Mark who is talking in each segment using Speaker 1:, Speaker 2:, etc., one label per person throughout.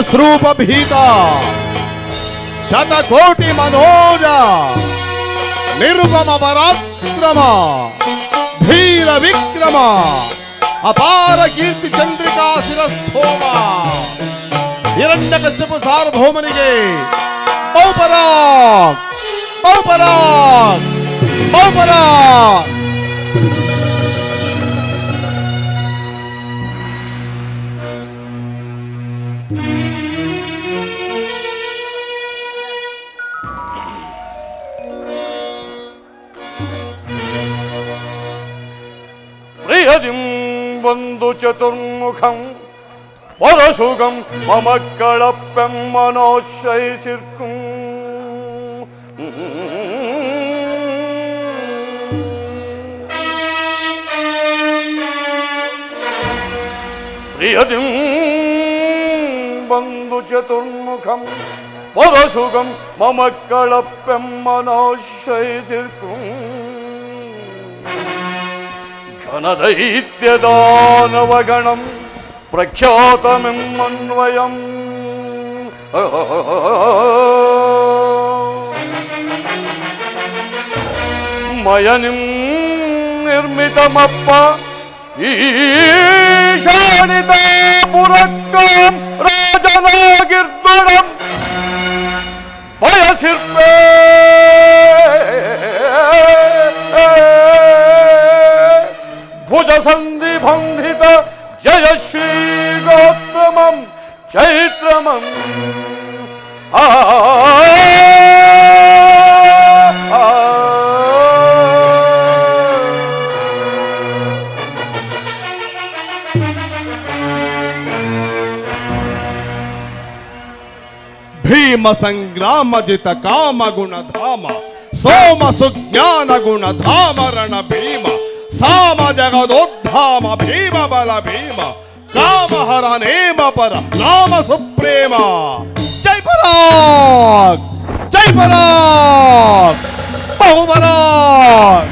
Speaker 1: ಸ್ವರೂಪ ಭೀತ ಶತಕೋಟಿ ಮನೋಜ. ನಿರ್ಮಮ ಪರಾಕ್ರಮ. ಧೀರ ವಿಕ್ರಮ. ಅಪಾರ ಕೀರ್ತಿ ಚಂದ್ರಿಕಾ ಶಿರಸ್ಥೋಮ. ಹಿರಣ್ಯ ಕಶ್ಯಪ ಸಾರ್ವಭೌಮನಿಗೆ. ಬಹುಪರಾಗ್ ಬಹುಪರಾಗ್ ಬಹುಪರಾಗ್ हरिं वन्दु चतुर्मुखं परशुगं मम कडप्यं मनोशयशिर्कुम् प्रियदिं बन्धु चतुर्मुखं परशुगं मम कडप्यं मनोशयशिर्कुम् ഘനദൈത്യദാനവഗണം പ്രഖ്യാതമെന്നന്വയം മയനും നിർമ്മിതമപ്പ ഈശാനിതാപുരക്കാം രാജനാകിർദ്ദുണം ഭയശിർപ്പേ
Speaker 2: भुजसन्धिभङ्गित जय श्री गौतम आ भीम संग्राम जित काम गुण धाम सोम सुज्ञान गुण धाम रण भीमा సామ జగదోద్ధామ భీమ బల భీమ కామహర నేమ పర నామ సుప్రేమ జై పరాగ్ జై పరాగ్ బహుబరాగ్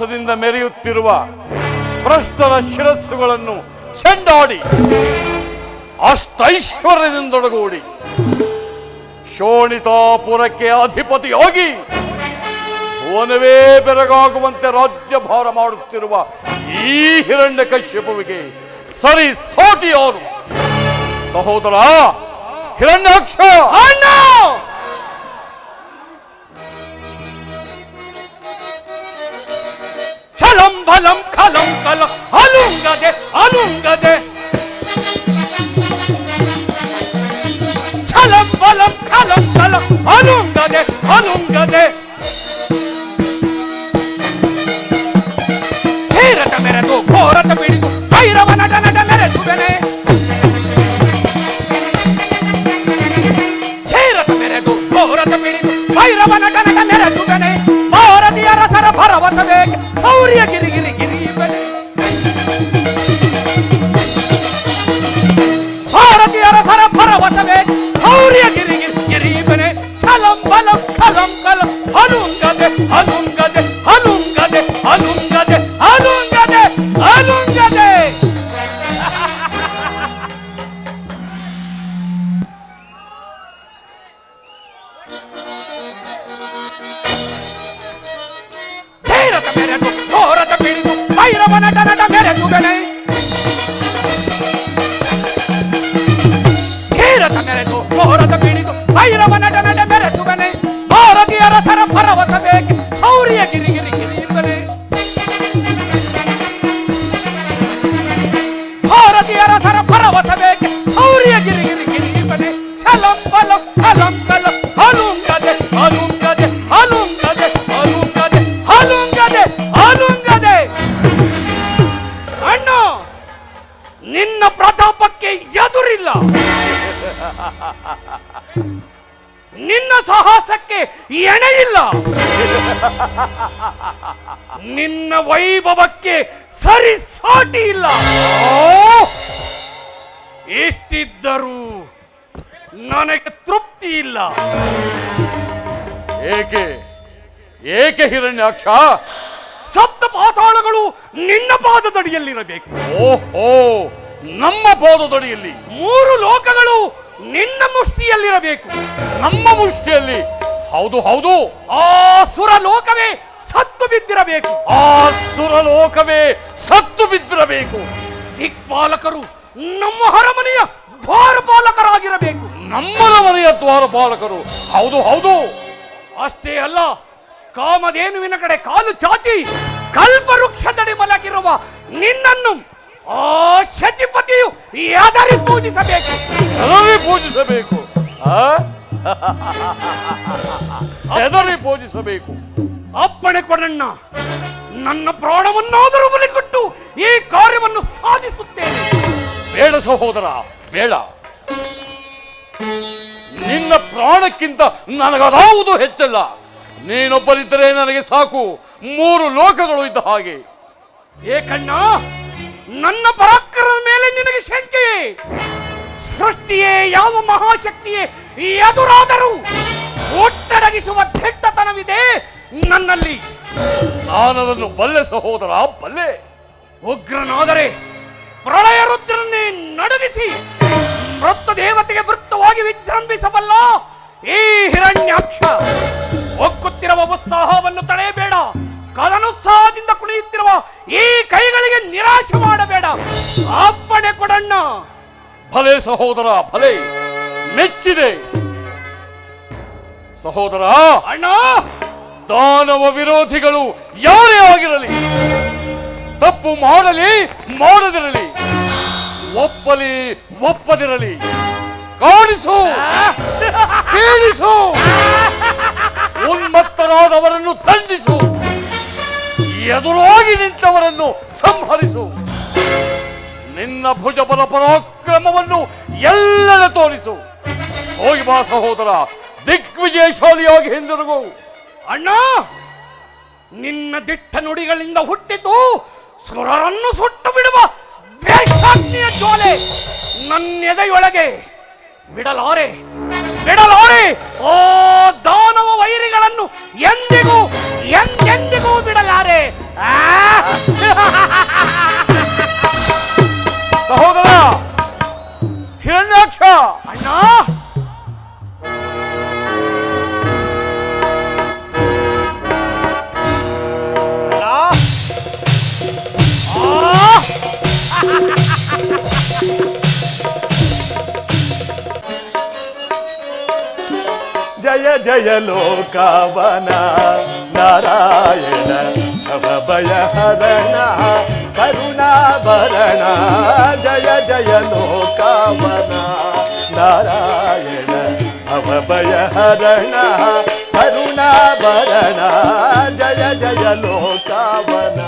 Speaker 1: ಅಟ್ಟಹಾಸದಿಂದ ಮೆರೆಯುತ್ತಿರುವ ಭ್ರಷ್ಟರ ಶಿರಸ್ಸುಗಳನ್ನು ಚೆಂಡಾಡಿ, ಅಷ್ಟೈಶ್ವರ್ಯದಿಂದೊಡಗೂಡಿ, ಶೋಣಿತಾಪುರಕ್ಕೆ ಅಧಿಪತಿಯಾಗಿ ಭುವನವೇ ಬೆರಗಾಗುವಂತೆ ರಾಜ್ಯಭಾರ ಮಾಡುತ್ತಿರುವ ಈ ಹಿರಣ್ಯ ಕಶ್ಯಪುವಿಗೆ ಸರಿ ಸೋತಿಯವರು ಸಹೋದರ, ಹಿರಣ್ಯಾಕ್ಷ!
Speaker 3: பலம் கலம் கலம். அலுங்கதே அலுங்கதே சலம் பலம் கலம் கலம். அலுங்கதே அலுங்கதே தீரத மெரது கோரத பிடிது பைரவ நடனட மெரசுடனே தீரத மெரது கோரத பிடிது பைரவ நடனட மெரசுடனே ರಸರ ಭರವಸ ಬೇಕೆ ಶೌರ್ಯ ಗಿರಿ ಗಿರಿ ಗಿರಿಯುವನೆ ಭಾರತೀಯ ರಸರ ಭರವಸ ಬೇಕೆ ಶೌರ್ಯ ಗಿರಿ ಗಿರಿ ಗಿರಿಯುವನೆ ಛಲಂ ಬಲಂ ಖಲಂ ಕಲಂ ಹಲುಂಗದೆ ಹಲುಂಗದೆ ಹಲುಂಗದೆ ಎದುರಿಲ್ಲ ನಿನ್ನ ಸಾಹಸಕ್ಕೆ ಎಣೆಯಿಲ್ಲ ನಿನ್ನ ವೈಭವಕ್ಕೆ ಸರಿ ಸಾಟಿ ಇಲ್ಲ. ಎಷ್ಟಿದ್ದರೂ ನನಗೆ ತೃಪ್ತಿ ಇಲ್ಲ.
Speaker 1: ಏಕೆ? ಏಕೆ ಹಿರಣ್ಯಾಕ್ಷ?
Speaker 3: ಸಪ್ತ ಪಾತಾಳಗಳು ನಿನ್ನ ಪಾದದಡಿಯಲ್ಲಿರಬೇಕು.
Speaker 1: ಓಹೋ ನಮ್ಮ ಪಾದದಡಿಯಲ್ಲಿ
Speaker 3: ಮೂರು ಲೋಕಗಳು ನಿನ್ನ ಮುಷ್ಟಿಯಲ್ಲಿರಬೇಕು.
Speaker 1: ನಮ್ಮ ಮುಷ್ಟಿಯಲ್ಲಿ. ಹೌದು ಹೌದು.
Speaker 3: ಆ ಸುರ ಲೋಕವೇ ಸತ್ತು ಬಿದ್ದಿರಬೇಕು.
Speaker 1: ಆ ಸುರಲೋಕವೇ ಸತ್ತು ಬಿದ್ದಿರಬೇಕು.
Speaker 3: ದಿಕ್ಪಾಲಕರು ನಮ್ಮ ಹರಮನೆಯ ದ್ವಾರಪಾಲಕರಾಗಿರಬೇಕು.
Speaker 1: ನಮ್ಮ ಮನೆಯ ದ್ವಾರಪಾಲಕರು. ಹೌದು ಹೌದು.
Speaker 3: ಅಷ್ಟೇ ಅಲ್ಲ ಕಾಮಧೇನುವಿನ ಕಡೆ ಕಾಲು ಚಾಚಿ ಕಲ್ಪವೃಕ್ಷದಡಿ ಮಲಗಿರುವ ನಿನ್ನನ್ನು ಆ ಶಚಿಪತಿಯು ಯಾದಾರಿ ಪೂಜಿಸಬೇಕು.
Speaker 1: ಎದರಿ ಪೂಜಿಸಬೇಕು. ಆ? ಹೆದರಿ ಪೂಜಿಸಬೇಕು.
Speaker 3: ಅಪ್ಪಣೆ ಕೊಡಣ್ಣ. ನನ್ನ ಪ್ರಾಣವನ್ನಾದರೂ ಬಲಿಕೊಟ್ಟು ಈ ಕಾರ್ಯವನ್ನು ಸಾಧಿಸುತ್ತೇನೆ.
Speaker 1: ಬೇಡ ಸಹೋದರ ಬೇಡ. ನಿನ್ನ ಪ್ರಾಣಕ್ಕಿಂತ ನನಗದಾವುದು ಹೆಚ್ಚಲ್ಲ. ನೀನೊಬ್ಬರಿದ್ದರೆ ನನಗೆ ಸಾಕು. ಮೂರು ಲೋಕಗಳು ಇದ್ದ ಹಾಗೆ.
Speaker 3: ಏಕಣ್ಣ ನನ್ನ ಪರಾಕ್ರಮದ ಮೇಲೆ ನಿನಗೆ ಶಂಕೆಯೇ? ಸೃಷ್ಟಿಯೇ ಯಾವ ಮಹಾಶಕ್ತಿಯೇ ಎದುರಾದರೂ ಒಟ್ಟಡಗಿಸುವ ದಿಟ್ಟತನವಿದೆ ನನ್ನಲ್ಲಿ.
Speaker 1: ನಾನದನ್ನು ಬಲ್ಲೆ ಸಹೋದರ ಬಲ್ಲೆ.
Speaker 3: ಉಗ್ರನಾದರೆ ಪ್ರಳಯ ರುದ್ರನ್ನೇ ನಡುಗಿಸಿ ಮೃತ ದೇವತೆಗೆ ವೃತ್ತವಾಗಿ ವಿಜೃಂಭಿಸಬಲ್ಲ ಈ ಹಿರಣ್ಯಾಕ್ಷ. ಒಕ್ಕುತ್ತಿರುವ ಉತ್ಸಾಹವನ್ನು ತಡೆಯಬೇಡ. ಕದನುತ್ಸಾಹದಿಂದ ಕುಣಿಯುತ್ತಿರುವ ಈ ಕೈಗಳಿಗೆ ನಿರಾಶೆ ಮಾಡಬೇಡ. ಅಪ್ಪಣೆ ಕೊಡಣ್ಣ.
Speaker 1: ಭಲೆ ಸಹೋದರ ಭಲೆ ಮೆಚ್ಚಿದೆ. ಸಹೋದರ
Speaker 3: ಅಣ್ಣ.
Speaker 1: ದಾನವ ವಿರೋಧಿಗಳು ಯಾರೇ ಆಗಿರಲಿ ತಪ್ಪು ಮಾಡಲಿ ಮಾಡದಿರಲಿ ಒಪ್ಪಲಿ ಒಪ್ಪದಿರಲಿ ಕಾಣಿಸು ಕೇಳಿಸು ಉನ್ಮತ್ತರಾದವರನ್ನು ದಂಡಿಸು. ಎದುರಾಗಿ ನಿಂತವರನ್ನು ಸಂಹರಿಸು. ನಿನ್ನ ಭುಜಬಲ ಪರಾಕ್ರಮವನ್ನು ಎಲ್ಲೆಡೆ ತೋರಿಸು. ಹೋಗಿ ಬಾ ಸಹೋದರ, ದಿಗ್ವಿಜಯಶಾಲಿಯಾಗಿ ಹಿಂದಿರುಗು.
Speaker 3: ಅಣ್ಣ, ನಿನ್ನ ದಿಟ್ಟ ನುಡಿಗಳಿಂದ ಹುಟ್ಟಿತು ಸುರರನ್ನು ಸುಟ್ಟು ಬಿಡುವ ದ್ವೇಷಾಗ್ನಿಯ ಜ್ವಾಲೆ ನನ್ನೆದೆಯೊಳಗೆ. ಬಿಡಲಾರೆ ಬಿಡಲಾರೆ, ಓ ದಾನವ ವೈರಿಗಳನ್ನು ಎಂದಿಗೂ ಎಂದೆಂದಿಗೂ ಬಿಡಲಾರೆ!
Speaker 1: ಸಹೋದರ ಹಿರಣ್ಯಾಕ್ಷ.
Speaker 3: ಅಣ್ಣ!
Speaker 4: జయ జయ లోకవన. నారాయణ భవభయ హరణ. కరుణాభరణ జయ జయ లోకవన. నారాయణ భవభయ హరణ. కరుణాభరణ జయ జయ లోకవన.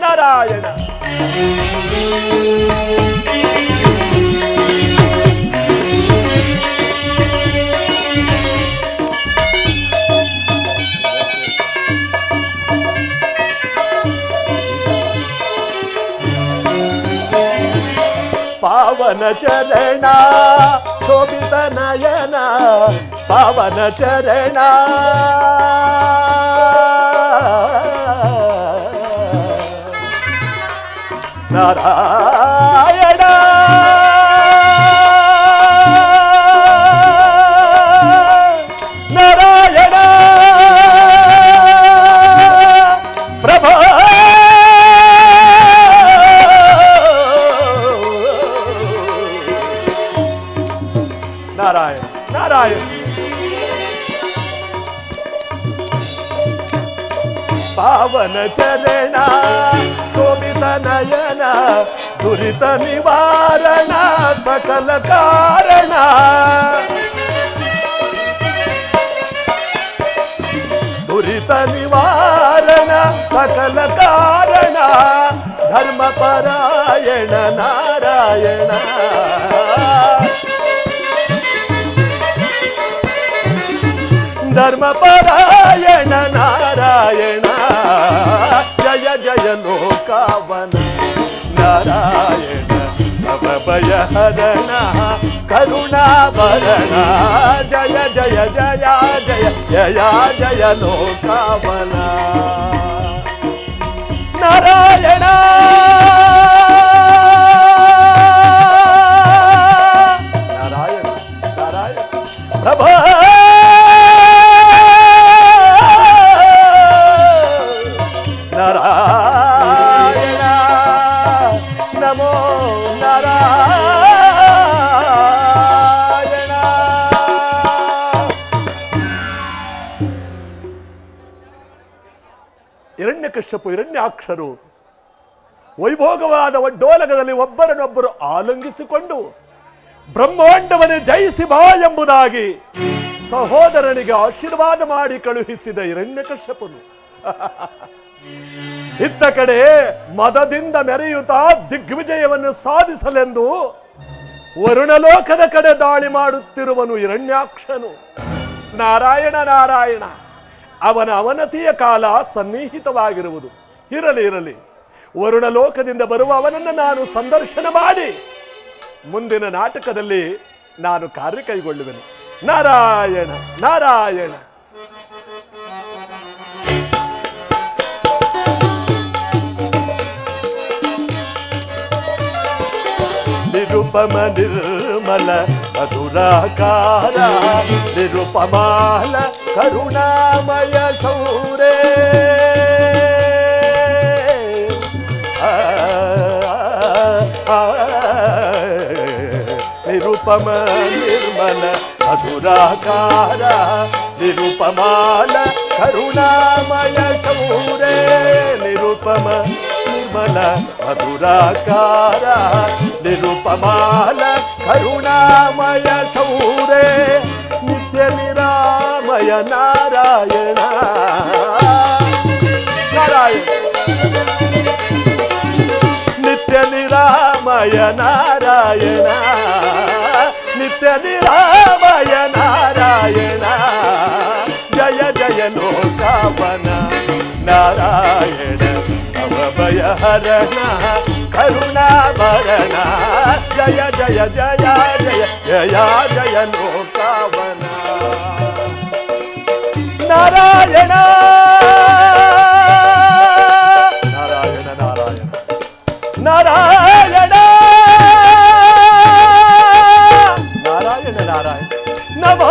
Speaker 4: నారాయణ. పవన చరణ శోభిత నయన పవన చరణ. నారా నారాయణ నారాయణ. పావన చరణ శోభిత నయన దురిత నివారణ సకల కారణ. దురిత నివారణ సకల కారణ ధర్మపరాయణ నారాయణ. ధర్మపరాయణ నారాయణ. జయ జయ లోకావన నారాయణ. భయహరణ కరుణాభరణ. జయ జయ జయ జయ జయ జయ లోకావనా. ಹಿರಣ್ಯಾಕ್ಷರು ವೈಭೋಗವಾದ ಒಡ್ಡೋಲಗದಲ್ಲಿ ಒಬ್ಬರನ್ನೊಬ್ಬರು ಆಲಂಗಿಸಿಕೊಂಡು ಬ್ರಹ್ಮಾಂಡವನ್ನೇ ಜಯಿಸಿ ಬಾ ಎಂಬುದಾಗಿ ಸಹೋದರನಿಗೆ ಆಶೀರ್ವಾದ ಮಾಡಿ ಕಳುಹಿಸಿದ ಹಿರಣ್ಯಕಶ್ಯಪನು. ಇತ್ತ ಕಡೆ ಮದದಿಂದ ಮೆರೆಯುತ್ತಾ ದಿಗ್ವಿಜಯವನ್ನು ಸಾಧಿಸಲೆಂದು ವರುಣಲೋಕದ ಕಡೆ ದಾಳಿ ಮಾಡುತ್ತಿರುವನು ಹಿರಣ್ಯಾಕ್ಷನು. ನಾರಾಯಣ ನಾರಾಯಣ, ಅವನ ಅವನತಿಯ ಕಾಲ ಸನ್ನಿಹಿತವಾಗಿರುವುದು. ಇರಲಿ ಇರಲಿ. ವರುಣ ಲೋಕದಿಂದ ಬರುವ ಅವನನ್ನು ನಾನು ಸಂದರ್ಶನ ಮಾಡಿ ಮುಂದಿನ ನಾಟಕದಲ್ಲಿ ನಾನು ಕಾರ್ಯ ಕೈಗೊಳ್ಳುವೆನು. ನಾರಾಯಣ ನಾರಾಯಣ. ನಿರುಪಮ ನಿರ್ಮಲ ಮಧುರಾಕಾರ ನಿರುಪಮಾಲ, ಕರುಣಾಮಯ ಶೌರೇ ನಿರುಪಮ ನಿರ್ಮಲ ಮಧುರಾಕಾರ ನಿರುಪಮಾಲ ಕರುಣಾಮಯ ಶೌರೇ ನಿರುಪಮ ನಿರ್ಮಲ ಮಧುರಾಕಾರ ನಿರುಪಮಾಲ ಕರುಣಾಮಯ ಶೌರೇ ನಿತ್ಯ ನಿರಾಮಯ ನಾರಾಯಣ ನಾರಾಯಣ ನಿತ್ಯ ನಿರಾಮಯ వెచ్చని రామయ నారాయణ. జయ జయ లోకావన నారాయణ. అవభయహరణ కరుణాభరణ జయ జయ జయ జయ జయ జయ లోకావన నారాయణ! నారాయణ నారాయణ. నారాయణ! ನಾರಾಯಣ ನಮೋ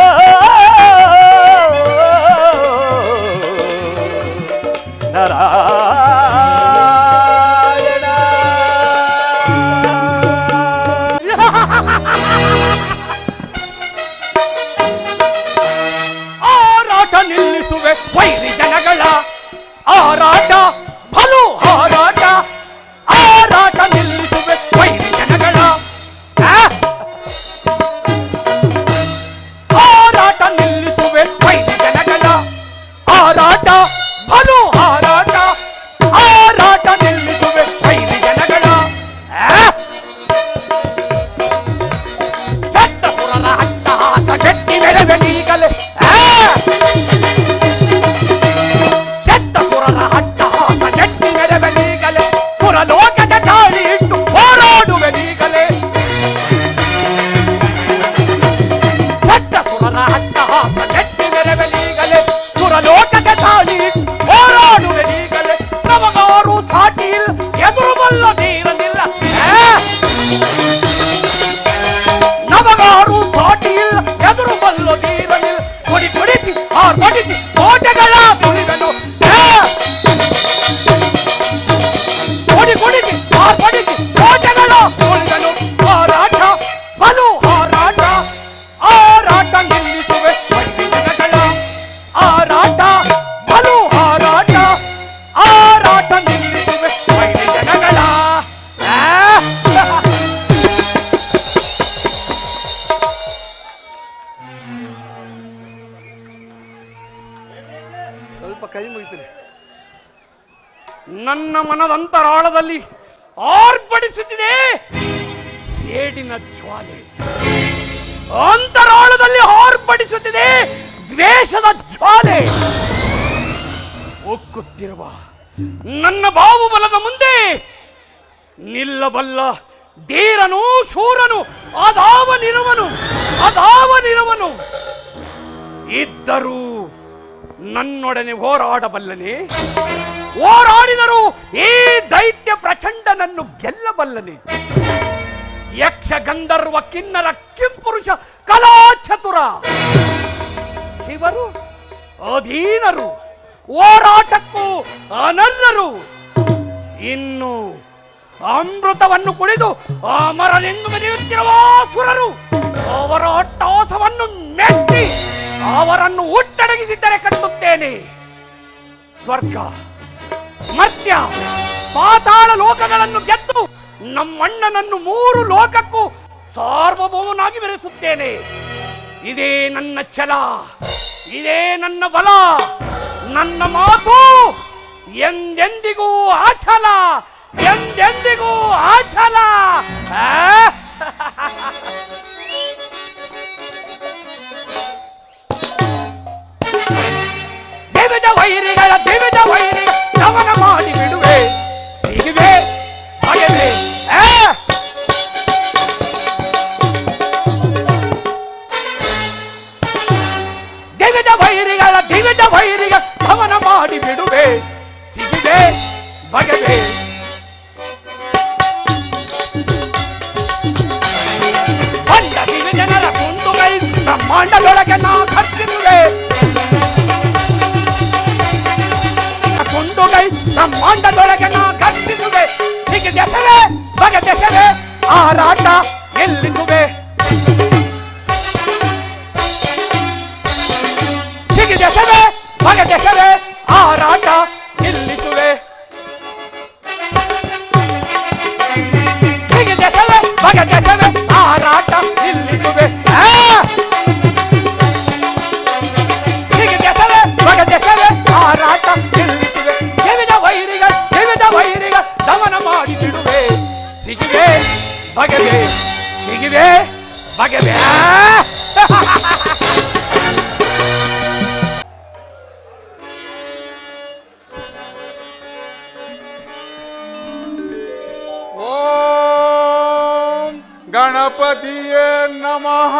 Speaker 3: ಸ್ವಲ್ಪ ಕೈ ಮುಗಿತೀನಿ. ನನ್ನ ಮನದಂತರಾಳದಲ್ಲಿ ಆರ್ಭಟಿಸುತ್ತಿದೆ ಸೇಡಿನ ಜ್ವಾಲೆ. ಅಂತರಾಳದಲ್ಲಿ ಆರ್ಭಟಿಸುತ್ತಿದೆ ದ್ವೇಷದ ಜ್ವಾಲೆ. ಒಕ್ಕುತ್ತಿರುವ ನನ್ನ ಬಾಹುಬಲದ ಮುಂದೆ ನಿಲ್ಲಬಲ್ಲ ಧೀರನು, ಶೂರನು ಅದಾವನಿರುವನು ಅದಾವನಿರುವನು ಇದ್ದರೂ ನನ್ನೊಡನೆ ಹೋರಾಡಬಲ್ಲನೆ. ಹೋರಾಡಿದರೂ ಈ ದೈತ್ಯ ಪ್ರಚಂಡನನ್ನು ಗೆಲ್ಲಬಲ್ಲನೆ. ಯಕ್ಷ ಗಂಧರ್ವ ಕಿನ್ನರ ಕಿಂಪುರುಷ ಕಲಾಚತುರ. ಇವರು ಅಧೀನರು, ಹೋರಾಟಕ್ಕೂ ಅನರ್ಹರು. ಇನ್ನು ಅಮೃತವನ್ನು ಕುಡಿದು ಅಮರನೆಂದು ಮೆರೆಯುತ್ತಿರುವ ಸುರರು ಅವರ ಅಟ್ಟಾಸವನ್ನು ಮೆಟ್ಟಿ ಅವರನ್ನು ಹುಟ್ಟಡಗಿಸಿದ್ದರೆ ಕಟ್ಟುತ್ತೇನೆ. ಸ್ವರ್ಗ, ಮರ್ತ್ಯ, ಪಾತಾಳ ಲೋಕಗಳನ್ನು ಗೆದ್ದು ನಮ್ಮಣ್ಣನನ್ನು ಮೂರು ಲೋಕಕ್ಕೂ ಸಾರ್ವಭೌಮನಾಗಿ ಮೆರೆಸುತ್ತೇನೆ ಇದೇ ನನ್ನ ಛಲ, ಇದೇ ನನ್ನ ಬಲ, ನನ್ನ ಮಾತು ಎಂದೆಂದಿಗೂ ಆಚಲ ಎಂದೆಂದಿಗೂ ಆಚಲ. பயிரிகளை திவிட
Speaker 5: பயிரி கவனமாடி मागे बे. ओम गणपतीये नमः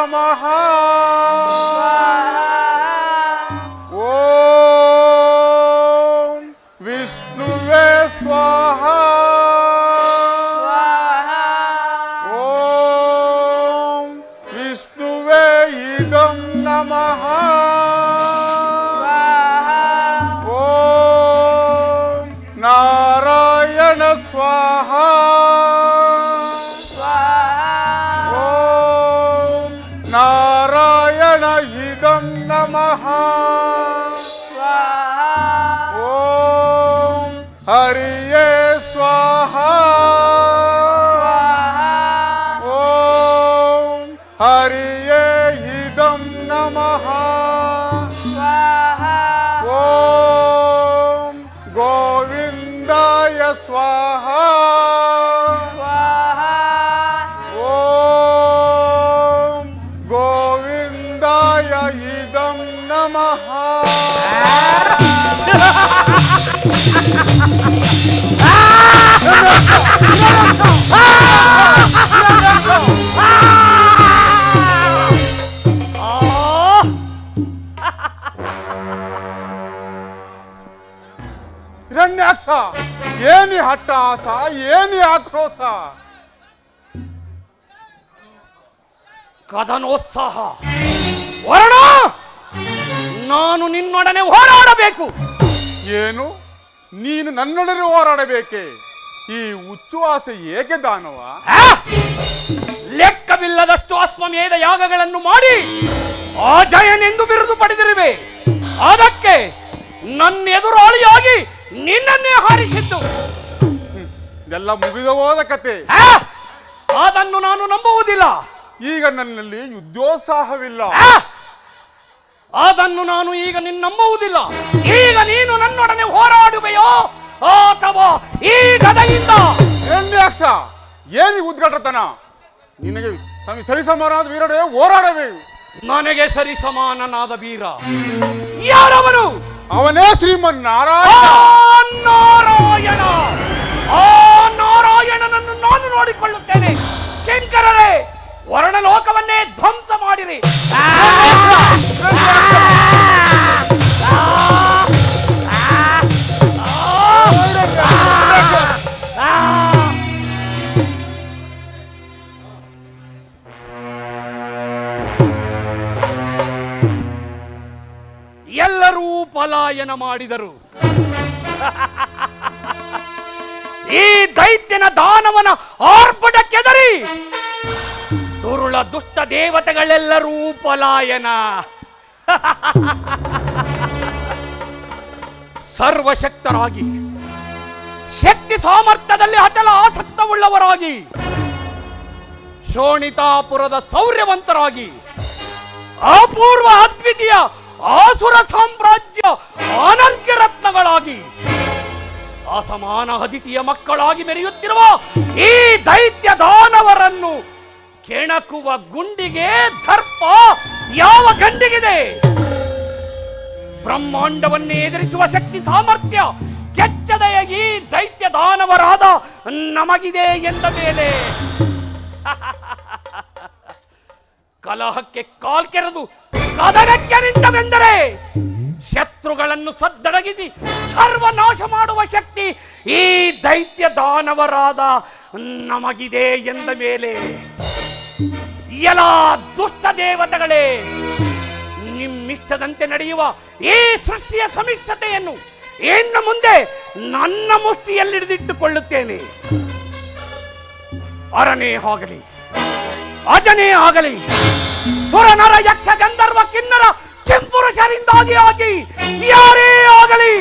Speaker 5: ಇದಂ ಹಿರಣ್ಯಾಕ್ಷ ಏನಿ ಹಟ್ಟಾಸ ಏನಿ ಆಕ್ರೋಶ.
Speaker 3: ಕದನೋತ್ಸಾಹ. ಹೊರಡ ನಾನು ನಿನ್ನೊಡನೆ ಹೋರಾಡಬೇಕು.
Speaker 5: ಏನು? ನೀನು ನನ್ನೊಡನೆ ಹೋರಾಡಬೇಕೆ? ಈ ಹುಚ್ಚು ಆಸೆ ಏಕೆ ದಾನವ
Speaker 3: ಲೆಕ್ಕವಿಲ್ಲದಷ್ಟು ಅಶ್ವಮೇಧ ಯಾಗಗಳನ್ನು ಮಾಡಿ ಆ ಜಯನೆಂದು ಬಿರುದು ಪಡೆದಿರುವೆ. ಅದಕ್ಕೆ ನನ್ನ ಎದುರಾಳಿಯಾಗಿ ನಿನ್ನನ್ನೇ ಹಾರಿಸಿದ್ದು.
Speaker 5: ಇದೆಲ್ಲ ಮುಗಿದು ಹೋದ ಕತೆ.
Speaker 3: ಆ? ಅದನ್ನು ನಾನು ನಂಬುವುದಿಲ್ಲ.
Speaker 5: ಈಗ ನನ್ನಲ್ಲಿ ಯುದ್ಧೋತ್ಸಾಹವಿಲ್ಲ.
Speaker 3: ಆ? ಅದನ್ನು ನಾನು ಈಗ ನಿನ್ನ ನಂಬುವುದಿಲ್ಲ. ಈಗ ನೀನು ನನ್ನೊಡನೆ ಹೋರಾಡುವೆಯೋ? ಅಥವಾ ಈ ಗದೆಯಿಂದ?
Speaker 5: ಹಿರಣ್ಯಾಕ್ಷ ಏನಿ ಉದ್ಘಾಟತನ? ನಿನಗೆ ಸರಿ ಸಮಾನಾದ ವೀರಡೆ ಹೋರಾಡಬೇಕು.
Speaker 3: ನನಗೆ ಸರಿ ಸಮಾನನಾದ ವೀರ. ಯಾರವನು
Speaker 5: ಅವನೇ ಶ್ರೀಮನ್ ನಾರಾಯಣ
Speaker 3: ನಾರಾಯಣ! ಆ ನಾರಾಯಣನನ್ನು ನಾನು ನೋಡಿಕೊಳ್ಳುತ್ತೇನೆ. ಕಿಂಕರರೇ ವರ್ಣಲೋಕವನ್ನೇ ಧ್ವಂಸ ಮಾಡಿರಿ. ಪಲಾಯನ ಮಾಡಿದರು. ಈ ದೈತ್ಯನ ದಾನವನ ಆರ್ಭಟಕ್ಕೆದರಿ ದುರುಳ ದುಷ್ಟ ದೇವತೆಗಳೆಲ್ಲರೂ ಪಲಾಯನ. ಸರ್ವಶಕ್ತರಾಗಿ, ಶಕ್ತಿ ಸಾಮರ್ಥ್ಯದಲ್ಲಿ ಅಚಲ ಆಸಕ್ತವುಳ್ಳವರಾಗಿ, ಶೋಣಿತಾಪುರದ ಸೌರ್ಯವಂತರಾಗಿ, ಅಪೂರ್ವ ಅದ್ವಿತೀಯ ಆಸುರ ಸಾಮ್ರಾಜ್ಯ ಅನರ್ಘ್ಯ ರತ್ನಗಳಾಗಿ ಅಸಮಾನ ಅದಿತಿಯ ಮಕ್ಕಳಾಗಿ ಮೆರೆಯುತ್ತಿರುವ ಈ ದೈತ್ಯ ದಾನವರನ್ನು ಕೆಣಕುವ ಗುಂಡಿಗೆ ದರ್ಪ ಯಾವ ಗಂಡಿಗಿದೆ? ಬ್ರಹ್ಮಾಂಡವನ್ನೇ ಎದುರಿಸುವ ಶಕ್ತಿ ಸಾಮರ್ಥ್ಯ ಕೆಚ್ಚದೆಯ ಈ ದೈತ್ಯ ದಾನವರಾದ ನಮಗಿದೆ ಎಂದ ಮೇಲೆ. ಕಲಹಕ್ಕೆ ಕಾಲ್ಕೆರೆದು ಕದನಕ್ಕೆ ನಿಂತವೆಂದರೆ ಶತ್ರುಗಳನ್ನು ಸದ್ದಡಗಿಸಿ ಸರ್ವನಾಶ ಮಾಡುವ ಶಕ್ತಿ ಈ ದೈತ್ಯ ದಾನವರಾದ ನಮಗಿದೆ ಎಂದ ಮೇಲೆ ಎಲ್ಲ ದುಷ್ಟ ದೇವತೆಗಳೇ, ನಿಮ್ಮಿಷ್ಟದಂತೆ ನಡೆಯುವ ಈ ಸೃಷ್ಟಿಯ ಸಮಿಷ್ಟತೆಯನ್ನು ಇನ್ನು ಮುಂದೆ ನನ್ನ ಮುಷ್ಟಿಯಲ್ಲಿ ಹಿಡಿದಿಟ್ಟುಕೊಳ್ಳುತ್ತೇನೆ ಅರನೇ ಆಗಲಿ ಅಜನೇ ಆಗಲಿ. ಸುರನರ ಯಕ್ಷ ಗಂಧರ್ವ ಕಿನ್ನರ ಕೆಂಪುರುಷರಿಂದಾಗಿ ಆಗಿ ಯಾರೇ ಆಗಲಿ,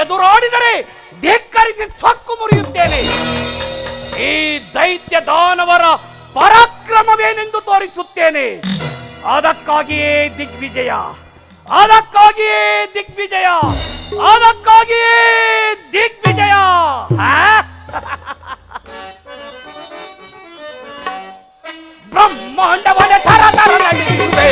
Speaker 3: ಎದುರಾಡಿದರೆ ಧಿಕ್ಕರಿಸಿ ಸೊಕ್ಕು ಮುರಿಯುತ್ತೇನೆ. ಈ ದೈತ್ಯ ದಾನವರ ಪರಾಕ್ರಮವೇನೆಂದು ತೋರಿಸುತ್ತೇನೆ. ಅದಕ್ಕಾಗಿಯೇ ದಿಗ್ವಿಜಯ ಅದಕ್ಕಾಗಿಯೇ ದಿಗ್ವಿಜಯ ಅದಕ್ಕಾಗಿಯೇ ದಿಗ್ವಿಜಯ. బ్రహ్మాండమైన తర తర నడిపించువే